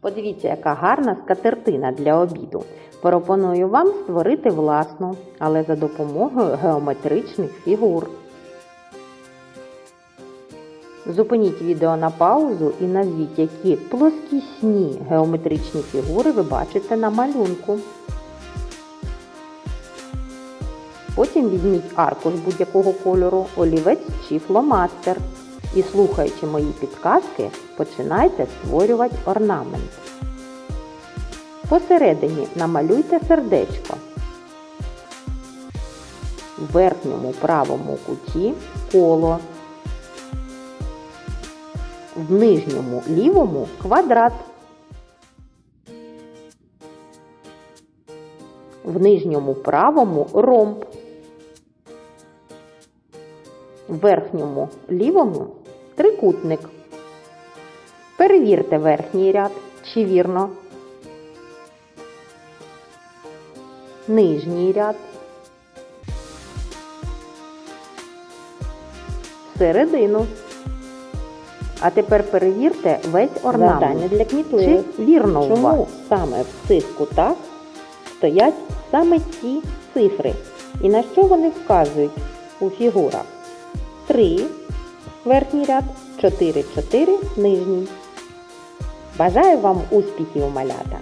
Подивіться, яка гарна скатертина для обіду. Пропоную вам створити власну, але за допомогою геометричних фігур. Зупиніть відео на паузу і назвіть, які плоскісні геометричні фігури ви бачите на малюнку. Потім візьміть аркуш будь-якого кольору, олівець чи фломастер. І слухаючи мої підказки, починайте створювати орнамент. Посередині намалюйте сердечко. В верхньому правому куті коло. В нижньому лівому квадрат. В нижньому правому ромб. В верхньому лівому трикутник. Перевірте верхній ряд, чи вірно. Нижній ряд. Середину. А тепер перевірте весь орнамент. Завдання для кмітливих. Чи вірно у вас? Чому саме в цих кутах стоять саме ці цифри? І на що вони вказують у фігурах? 3 верхній ряд, 4, 4 нижній. Бажаю вам успіхів, малята!